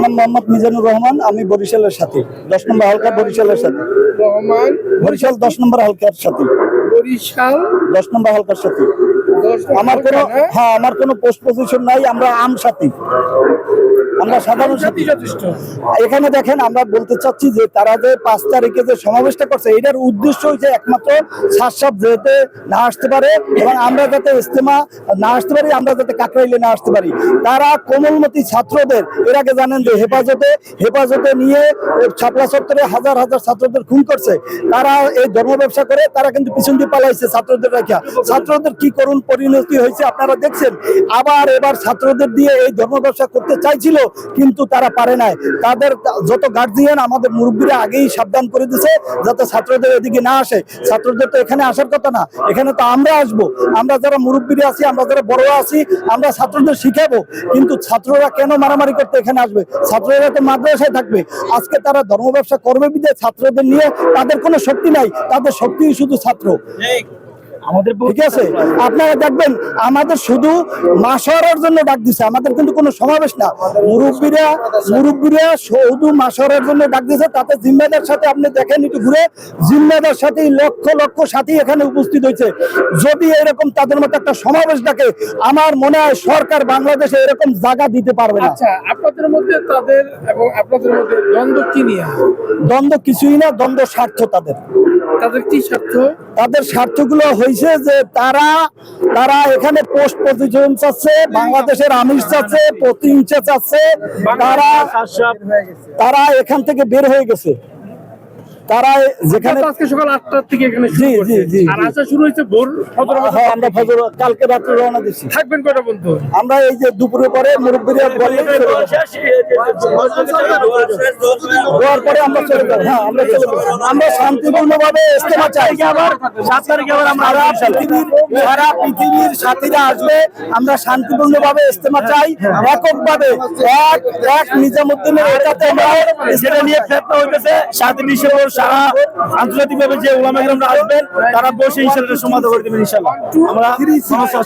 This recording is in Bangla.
নাম মোহাম্মদ মিজানুর রহমান আমি বরিশালের সাথে। দশ নম্বর হালকা বরিশালের সাথে। রহমান। বরিশাল দশ নম্বর হালকার সাথে। বরিশাল। দশ নম্বর হালকার সাথে। আমার কোনো হ্যাঁ? আমার কোনো পোস্ট পজিশন নাই আমরা আম সাথী। আমরা সাধারণ সাথী যথেষ্ট। এখানে দেখেন আমরা বলতে চাচ্ছি যে তারা যে পাঁচ তারিখে যে সমাবেশটা করছে এটার উদ্দেশ্য হচ্ছে একমাত্র যেতে না আসতে পারে এবং আমরা যাতে ইস্তেমা না আসতে পারি আমরা যাতে কাকরাইলে না আসতে পারি। তারা কোমলমতি ছাত্রদের এর আগে জানেন যে হেফাজতে হেফাজতে নিয়ে ছাপলা চত্বরে হাজার হাজার ছাত্রদের খুন করছে। তারা এই ধর্ম ব্যবসা করে তারা কিন্তু পিছন দিয়ে পালাইছে ছাত্রদের রাখা ছাত্রদের কি করুন পরিণতি হয়েছে আপনারা দেখছেন? আবার এবার ছাত্রদের দিয়ে এই ধর্ম ব্যবসা করতে চাইছিল, কিন্তু তারা পারে নাই। তাদের যত গার্জিয়ান আমাদের মুরব্বীরা আগেই সাবধান করে দিছে, যাতে ছাত্রদের এদিকে না আসে। ছাত্রদের তো এখানে আসার কথা না, এখানে তো আমরা আসব। আমরা যারা মুরব্বীরা আছি, আমরা যারা বড় আছি, আমরা ছাত্রদের শিখাবো। কিন্তু ছাত্ররা কেন মারামারি করতে এখানে আসবে? ছাত্ররা তো মাদ্রাসায় থাকবে। আজকে তারা ধর্ম ব্যবসা করবে বিদায় ছাত্রদের নিয়ে তাদের কোনো শক্তি নাই। তাদের শক্তি শুধু ছাত্র। আমাদের ঠিক আছে? আপনারা দেখবেন আমাদের শুধু মাসরের জন্য ডাক দিছে আমাদের কিন্তু কোনো সমাবেশ না। মুরব্বীরা মুরব্বীরা শুধু মাসরের জন্য ডাক দিছে তাতে জিম্মেদার সাথে আপনি দেখেন একটু ঘুরে জিম্মেদার সাথে লক্ষ লক্ষ সাথী এখানে উপস্থিত হয়েছে। যদি এরকম তাদের মতো একটা সমাবেশ ডাকে আমার মনে হয় সরকার বাংলাদেশে এরকম জায়গা দিতে পারবে না। আচ্ছা আপনাদের মধ্যে তাদের এবং আপনাদের মধ্যে দ্বন্দ্ব কি নিয়ে? দ্বন্দ্ব কিছুই না দ্বন্দ্ব স্বার্থ তাদের। তাদের কি স্বার্থ? তাদের স্বার্থগুলো হয়েছে যে তারা তারা এখানে পোস্ট পজিশন চাচ্ছে বাংলাদেশের আমিষ চাচ্ছে প্রতি প্রতিহিংসা চাচ্ছে তারা তারা এখান থেকে বের হয়ে গেছে। তারা যেখানে আজকে সকাল আটটার থেকে এখানে জি, জি, জি, আর আসা শুরু হয়েছে ভোর সতেরো হ্যাঁ, আমরা ফজর কালকে রাত্রে রওনা দিচ্ছি থাকবেন কয়টা পর্যন্ত? আমরা এই যে দুপুরে পরে মুরব্বীরা পরে আমরা চলে যাব। হ্যাঁ আমরা চলে যাব। আমরা ইস্তেমা চাই। আবার সাত তারিখে আবার আমরা সারা পৃথিবীর সারা পৃথিবীর সাথীরা আসবে। আমরা শান্তিপূর্ণ ভাবে ইস্তেমা চাই। একক ভাবে এক এক নিজামুদ্দিনের এটাতে আমরা যেটা নিয়ে ফেরত হইতেছে সাত ডিসেম্বর সারা আন্তর্জাতিক ভাবে যে ওলামা গ্রামরা আসবেন তারা বসে ইনশাল্লাহ সমাধান করে দেবেন ইনশাল্লাহ আমরা সমস্যা